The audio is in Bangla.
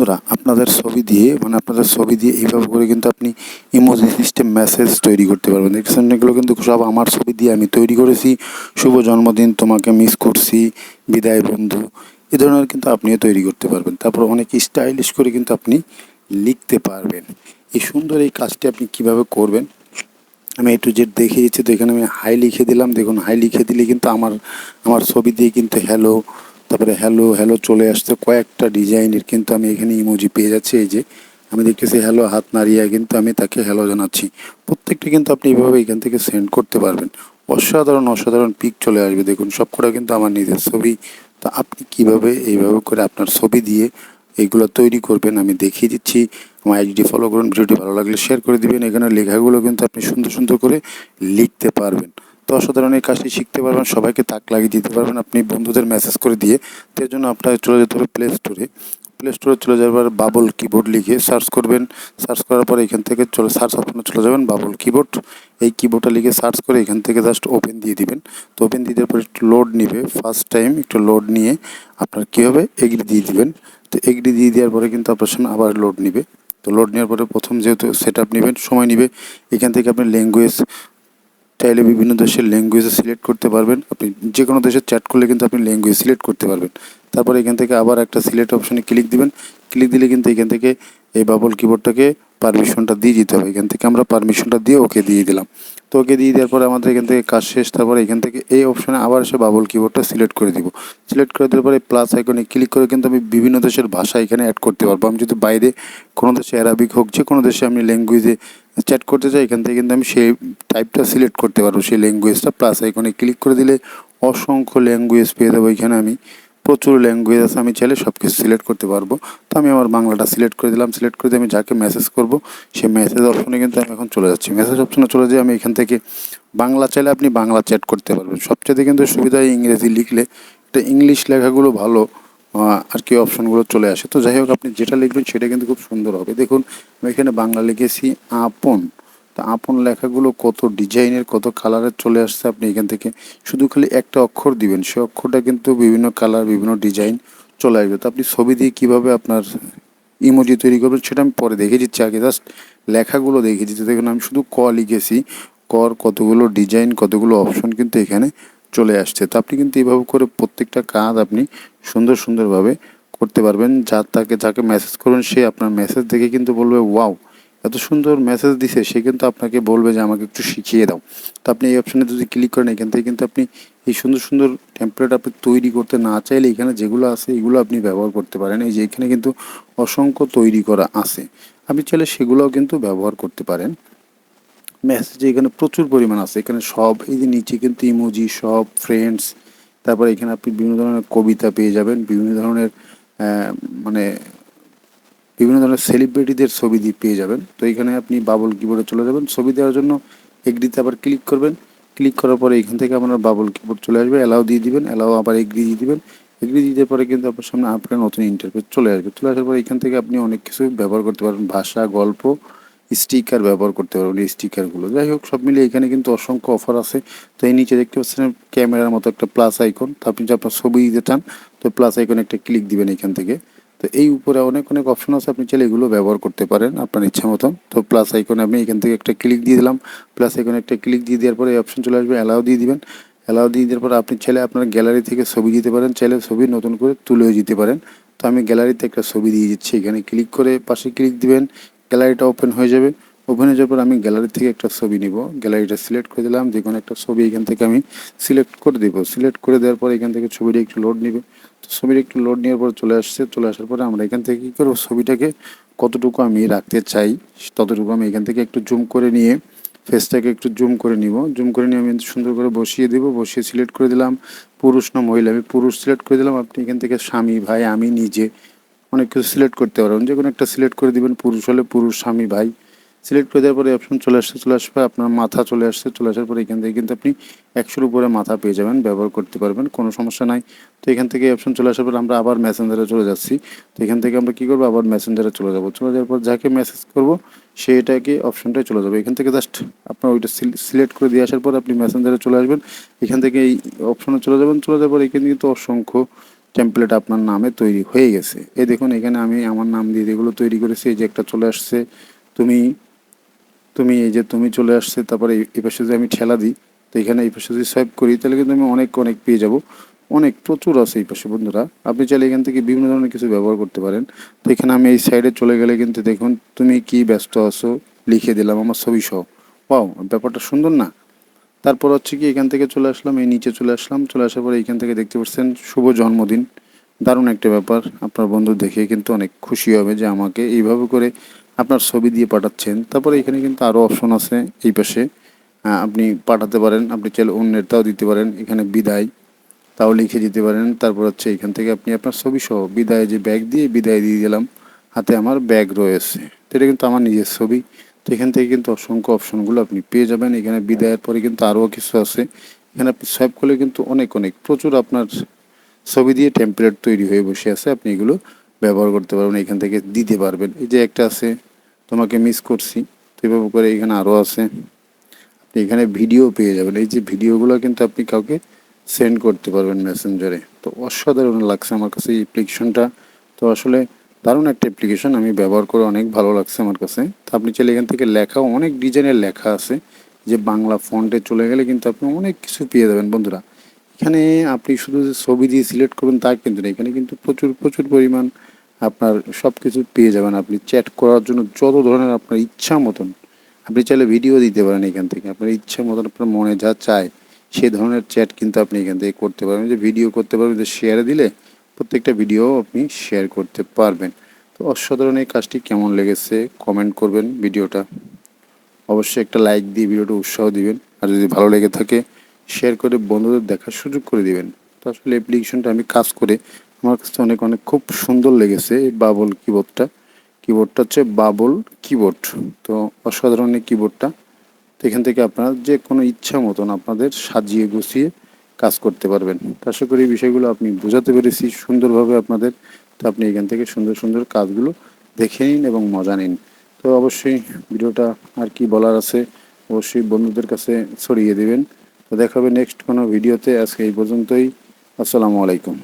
বন্ধুরা, আপনাদের ছবি দিয়ে মানে আপনাদের ছবি দিয়ে এইভাবে করে কিন্তু আপনি ইমোজি সিস্টেম মেসেজ তৈরি করতে পারবেন। দেখছেন এগুলো কিন্তু সব আমার ছবি দিয়ে আমি তৈরি করেছি। শুভ জন্মদিন, তোমাকে মিস করছি। বিদায় বন্ধু। এ ধরনের কিন্তু আপনিও তৈরি করতে পারবেন। তারপর অনেক স্টাইলিশ করে কিন্তু আপনি লিখতে পারবেন। এই সুন্দর এই কাজটি আপনি কীভাবে করবেন? আমি একটু জেড দেখিয়েছি, তো এখানে আমি হাই লিখে দিলাম। দেখুন হাই লিখে দিলে কিন্তু আমার আমার ছবি দিয়ে কিন্তু হ্যালো তারপরে হ্যালো হ্যালো চলে আসছে কয়েকটা ডিজাইনের কিন্তু আমি এখানে ইমোজি পেয়ে যাচ্ছি, এই যে আমি দেখতেছি হ্যালো হাত নাড়িয়ে, কিন্তু আমি তাকে হ্যালো জানাচ্ছি। প্রত্যেকটা কিন্তু আপনি এইভাবে এখান থেকে সেন্ড করতে পারবেন। অসাধারণ অসাধারণ পিক চলে আসবে, দেখুন সবকটা কিন্তু আমার নিজের ছবি। তো আপনি কীভাবে, এইভাবে করে আপনার ছবি দিয়ে এইগুলো তৈরি করবেন, আমি দেখিয়ে দিচ্ছি। আমার আইডি ফলো করুন, ভিডিওটি ভালো লাগলে শেয়ার করে দিবেন। এখানে লেখাগুলো কিন্তু আপনি সুন্দর সুন্দর করে লিখতে পারবেন। তো অসাধারণ এই কাজটি শিখতে পারবেন, সবাইকে তাক লাগিয়ে দিতে পারবেন, আপনি বন্ধুদের মেসেজ করে দিয়ে। তো এর জন্য আপনার চলে যেতে হবে প্লে স্টোরে প্লে স্টোরে চলে যাবার বাবল কিবোর্ড লিখে সার্চ করবেন। সার্চ করার পরে এখান থেকে চলে সার্চ অপশনে চলে যাবেন বাবল কিবোর্ড এই কিবোর্ডটা লিখে সার্চ করে এখান থেকে জাস্ট ওপেন দিয়ে দিবেন। তো ওপেন দিয়ে দেওয়ার পরে একটু লোড নিবে। ফার্স্ট টাইম একটু লোড নিয়ে আপনার কী হবে? এগ্রি দিয়ে দিবেন। তো এগ্রি দিয়ে দেওয়ার পরে কিন্তু আপনার সামনে আবার লোড নিবে। তো লোড নেওয়ার পরে প্রথম যেহেতু সেট আপ নেবেন, সময় নেবে। এখান থেকে আপনি ল্যাঙ্গুয়েজ চাইলে বিভিন্ন দেশের ল্যাঙ্গুয়েজে সিলেক্ট করতে পারবেন। আপনি যে কোনো দেশের চ্যাট করলে কিন্তু আপনি ল্যাঙ্গুয়েজ সিলেক্ট করতে পারবেন। তারপরে এখান থেকে আবার একটা সিলেক্ট অপশনে ক্লিক দিবেন। ক্লিক দিলে কিন্তু এখান থেকে এই বাবল কিবোর্ডটাকে পারমিশনটা দিয়ে দিতে হবে। এখান থেকে আমরা পারমিশনটা দিয়ে ওকে দিয়ে দিলাম। তো ওকে দিয়ে দেওয়ার পরে আমাদের এখান থেকে কাজ শেষ। তারপরে এখান থেকে এই অপশানে আবার এসে বাবল কিবোর্ডটা সিলেক্ট করে দিব। সিলেক্ট করে দেওয়ার পরে প্লাস আইকনে ক্লিক করে কিন্তু আমি বিভিন্ন দেশের ভাষা এখানে অ্যাড করতে পারব। আমি যদি বাইরে কোনো দেশে অ্যারাবিক হোক যে কোনো দেশে আমি ল্যাঙ্গুয়েজে চ্যাট করতে চাই, এখান থেকে কিন্তু আমি সেই টাইপটা সিলেক্ট করতে পারব, সেই ল্যাঙ্গুয়েজটা প্লাস এখানে ক্লিক করে দিলে অসংখ্য ল্যাঙ্গুয়েজ পেয়ে দেবো এখানে আমি। প্রচুর ল্যাঙ্গুয়েজ আছে, আমি চাইলে সব কিছু সিলেক্ট করতে পারব। তো আমি আমার বাংলাটা সিলেক্ট করে দিলাম সিলেক্ট করে দিয়ে আমি যাকে মেসেজ করব সেই মেসেজ অপশনে কিন্তু আমি এখন চলে যাচ্ছি। মেসেজ অপশনে চলে যেয়ে আমি এখান থেকে বাংলা চাইলে আপনি বাংলা চ্যাট করতে পারবেন। সবচেয়ে কিন্তু সুবিধা ইংরেজি লিখলে। এটা ইংলিশ লেখাগুলো ভালো আর কি অপশনগুলো চলে আসে। তো যাই হোক, আপনি যেটা লিখবেন সেটা কিন্তু খুব সুন্দর হবে। দেখুন, আমি এখানে বাংলা লিখেছি, আপন। তা আপন লেখাগুলো কত ডিজাইনের, কত কালারের চলে আসছে আপনি এখান থেকে। শুধু খালি একটা অক্ষর দিবেন, সে অক্ষরটা কিন্তু বিভিন্ন কালার, বিভিন্ন ডিজাইন চলে আসবে। তো আপনি ছবি দিয়ে কীভাবে আপনার ইমোজি তৈরি করবেন সেটা আমি পরে দেখে দিচ্ছি আগে। জাস্ট লেখাগুলো দেখে দিচ্ছি। দেখুন, আমি শুধু ক লিখেছি। কর কতগুলো ডিজাইন, কতগুলো অপশন কিন্তু এখানে চলে আসছে। তো আপনি কিন্তু এইভাবে করে প্রত্যেকটা কাজ আপনি সুন্দর সুন্দরভাবে করতে পারবেন। যা তাকে, যাকে মেসেজ করবেন, সে আপনার মেসেজ দেখে কিন্তু বলবে ওয়াও এত সুন্দর মেসেজ দিছে। সে কিন্তু আপনাকে বলবে যে, আমাকে একটু শিখিয়ে দাও। তো আপনি এই অপশানে যদি ক্লিক করেন, এখান থেকে কিন্তু আপনি এই সুন্দর সুন্দর টেমপ্লেট আপনি তৈরি করতে না চাইলে এখানে যেগুলো আছে, এগুলো আপনি ব্যবহার করতে পারেন। এই যে এখানে কিন্তু অসংখ্য তৈরি করা আছে। আপনি চাইলে সেগুলোও কিন্তু ব্যবহার করতে পারেন। মেসেজ এখানে প্রচুর পরিমাণ আছে। এখানে সব, এই যে নিচে কিন্তু ইমোজি সব ফ্রেন্ডস তারপরে এখানে আপনি বিভিন্ন ধরনের কবিতা পেয়ে যাবেন, বিভিন্ন ধরনের মানে বিভিন্ন ধরনের সেলিব্রিটিদের ছবি দিয়ে পেয়ে যাবেন। তো এখানে আপনি বাবল কিবোর্ডে চলে যাবেন। ছবি দেওয়ার জন্য এগ্রিতে আবার ক্লিক করবেন। ক্লিক করার পরে এখান থেকে আপনার বাবল কিবোর্ড চলে আসবে অ্যালাও দিয়ে দিবেন অ্যালাও আবার এগ্রি দিয়ে দিবেন। এগ্রি দিতে পরে কিন্তু আপনার সামনে আপনার নতুন ইন্টারফেস চলে আসবে। চলে আসার পরে এখান থেকে আপনি অনেক কিছু ব্যবহার করতে পারবেন। ভাষা, গল্প স্টিকার ব্যবহার করতে পারবেন এই স্টিকারগুলো যাই হোক, সব মিলিয়ে এখানে কিন্তু অসংখ্য অফার আছে। তো এই নিচে দেখতে পাচ্ছেন ক্যামেরার মতো একটা প্লাস আইকন তো আপনি যদি আপনার ছবি দিতে চান, তো প্লাস আইকনে একটা ক্লিক দিবেন এখান থেকে। তো এই উপরে অনেক অনেক অপশন আছে। আপনি চাইলে এগুলো ব্যবহার করতে পারেন আপনার ইচ্ছা মতন। তো প্লাস আইকনে আমি এখান থেকে একটা ক্লিক দিয়ে দিলাম। প্লাস আইকনে একটা ক্লিক দিয়ে দেওয়ার পরে এই অপশন চলে আসবে অ্যালাউ দিয়ে দিবেন। অ্যালাউ দিয়ে দেওয়ার পর আপনি চাইলে আপনার গ্যালারি থেকে ছবি দিতে পারেন। চাইলে ছবি নতুন করে তুলেও দিতে পারেন। তো আমি গ্যালারিতে একটা ছবি দিয়ে দিচ্ছি। এখানে ক্লিক করে পাশে ক্লিক দিবেন। গ্যালারিটা ওপেন হয়ে যাবে। ওপেন হয়ে যাওয়ার পর আমি গ্যালারি থেকে একটা ছবি নিব। গ্যালারিটা সিলেক্ট করে দিলাম। যে কোনো একটা ছবি এখান থেকে আমি সিলেক্ট করে দিব। সিলেক্ট করে দেওয়ার পর এখান থেকে ছবিটা একটু লোড নিবে। তো ছবিটা একটু লোড নেওয়ার পর চলে আসছে। চলে আসার পরে আমরা এখান থেকে কী করব? ছবিটাকে কতটুকু আমি রাখতে চাই ততটুকু আমি এখান থেকে একটু জুম করে নিয়ে ফেসটাকে একটু জুম করে নিব। জুম করে নিয়ে আমি সুন্দর করে বসিয়ে দেবো। বসিয়ে সিলেক্ট করে দিলাম। পুরুষ না মহিলা, আমি পুরুষ সিলেক্ট করে দিলাম। আপনি এখান থেকে স্বামী, ভাই, আমি, নিজে অনেক কিছু সিলেক্ট করতে পারবেন। যে কোনো একটা সিলেক্ট করে দিবেন, পুরুষ হলে পুরুষ, স্বামী, ভাই। সিলেক্ট করে দেওয়ার পরে অপশন চলে আসছে, চলে আসবে, আপনার মাথা চলে আসছে, চলে আসার পরে এখান থেকে কিন্তু আপনি একশোর উপরে মাথা পেয়ে যাবেন, ব্যবহার করতে পারবেন, কোনো সমস্যা নাই। তো এখান থেকে অপশন চলে আসার পর আমরা আবার মেসেঞ্জারে চলে যাচ্ছি। তো এখান থেকে আমরা কী করব? আবার মেসেঞ্জারে চলে যাব। চলে যাওয়ার পর যাকে মেসেজ করব সেটাকে অপশনটাই চলে যাবে। এখান থেকে জাস্ট আপনার ওইটা সিলেক্ট করে দিয়ে আসার পর আপনি মেসেঞ্জারে চলে আসবেন। এখান থেকে এই অপশনে চলে যাবেন। চলে যাওয়ার পর এখানে কিন্তু অসংখ্য টেমপ্লেট আপনার নামে তৈরি হয়ে গেছে। এই দেখুন, এখানে আমি আমার নাম দিয়ে এগুলো তৈরি করেছি, এই যে একটা চলে আসছে, তুমি তুমি এই যে তুমি চলে আসছে, তারপরে এই- পাশে যদি আমি ঠেলা দিই, তো এখানে এই পাশে যদি সোয়াইপ করি, তাহলে কিন্তু আমি অনেক অনেক পেয়ে যাব। অনেক প্রচুর আছে এই পাশে বন্ধুরা। আপনি চাইলে এখান থেকে বিভিন্ন ধরনের কিছু ব্যবহার করতে পারেন। তো এখানে আমি এই সাইডে চলে গেলে কিন্তু দেখুন, তুমি কি ব্যস্ত আছো, লিখে দিলাম আমার ছবি সহ। পাও ব্যাপারটা সুন্দর না? তারপর হচ্ছে কি এখান থেকে চলে আসলাম, এই নিচে চলে আসলাম। চলে আসার পরে এখান থেকে দেখতে পাচ্ছেন, শুভ জন্মদিন। দারুণ একটা ব্যাপার, আপনার বন্ধু দেখে কিন্তু অনেক খুশি হবে যে আমাকে এইভাবে করে আপনার ছবি দিয়ে পাঠাচ্ছেন। তারপরে এখানে কিন্তু আরও অপশন আছে এই পাশে। আপনি পাঠাতে পারেন, আপনি চাইলে অন্যেরটাও দিতে পারেন। এখানে বিদায়, তাও লিখে দিতে পারেন। তারপর হচ্ছে এখান থেকে আপনি আপনার ছবি সহ বিদায় যে ব্যাগ দিয়ে বিদায় দিয়ে দিলাম, হাতে আমার ব্যাগ রয়েছে। তো এটা কিন্তু আমার নিজের ছবি। এখান থেকে কিন্তু অসংখ্য অপশনগুলো আপনি পেয়ে যাবেন। এখানে বিদায়ের পরে কিন্তু আরও কিছু আছে। এখানে আপনি সোয়াইপ করলে কিন্তু অনেক অনেক, প্রচুর আপনার ছবি দিয়ে টেমপ্লেট তৈরি হয়ে বসে আছে। আপনি এগুলো ব্যবহার করতে পারবেন, এখান থেকে দিতে পারবেন। এই যে একটা আছে, তোমাকে মিস করছি। তো এভাবে করে এখানে আরও আছে। আপনি এখানে ভিডিও পেয়ে যাবেন। এই যে ভিডিওগুলো কিন্তু আপনি কাউকে সেন্ড করতে পারবেন মেসেঞ্জারে তো অসাধারণ লাগছে আমার কাছে এই অ্যাপ্লিকেশনটা তো আসলে দারুণ একটা অ্যাপ্লিকেশন আমি ব্যবহার করে অনেক ভালো লাগছে আমার কাছে। তো আপনি চাইলে এখান থেকে লেখা অনেক ডিজাইনের লেখা আছে যে বাংলা ফন্টে চলে গেলে কিন্তু আপনি অনেক কিছু পেয়ে যাবেন বন্ধুরা। এখানে আপনি শুধু যে ছবি দিয়ে সিলেক্ট করুন তা কিন্তু না, এখানে কিন্তু প্রচুর প্রচুর পরিমাণ আপনার সব কিছু পেয়ে যাবেন আপনি চ্যাট করার জন্য যত ধরনের আপনার ইচ্ছা মতন। আপনি চাইলে ভিডিও দিতে পারেন এখান থেকে, আপনার ইচ্ছা মতন, আপনার মনে যা চায়, সে ধরনের চ্যাট কিন্তু আপনি এখান থেকে করতে পারবেন। যে ভিডিও করতে পারবেন, যে শেয়ারে দিলে প্রত্যেকটা ভিডিও আপনি শেয়ার করতে পারবেন। তো অসাধারণ এই কাজটি কেমন লেগেছে কমেন্ট করবেন ভিডিওটা অবশ্যই একটা লাইক দিয়ে ভিডিওটা উৎসাহ দিবেন। আর যদি ভালো লেগে থাকে শেয়ার করে বন্ধুদের দেখার সুযোগ করে দিবেন। তো আসলে অ্যাপ্লিকেশনটা আমি কাজ করে আমার কাছে অনেক অনেক খুব সুন্দর লেগেছে এই বাবল কিবোর্ডটা কিবোর্ডটা হচ্ছে বাবল কিবোর্ড তো অসাধারণ এই কিবোর্ডটা তো এখান থেকে আপনারা যে কোনো ইচ্ছা মতন আপনাদের সাজিয়ে গুছিয়ে কাজ করতে পারবেন। আশা করি বিষয়গুলো আপনি বোঝাতে পেরেছি সুন্দরভাবে আপনাদের। তো আপনি এখান থেকে সুন্দর সুন্দর কাজগুলো দেখে নিন এবং মজা নিন। তো অবশ্যই ভিডিওটা আর কি বলার আছে, অবশ্যই বন্ধুদের কাছে ছড়িয়ে দেবেন। তো দেখাবে নেক্সট কোনো ভিডিওতে। আজকে এই পর্যন্তই। আসসালামু আলাইকুম।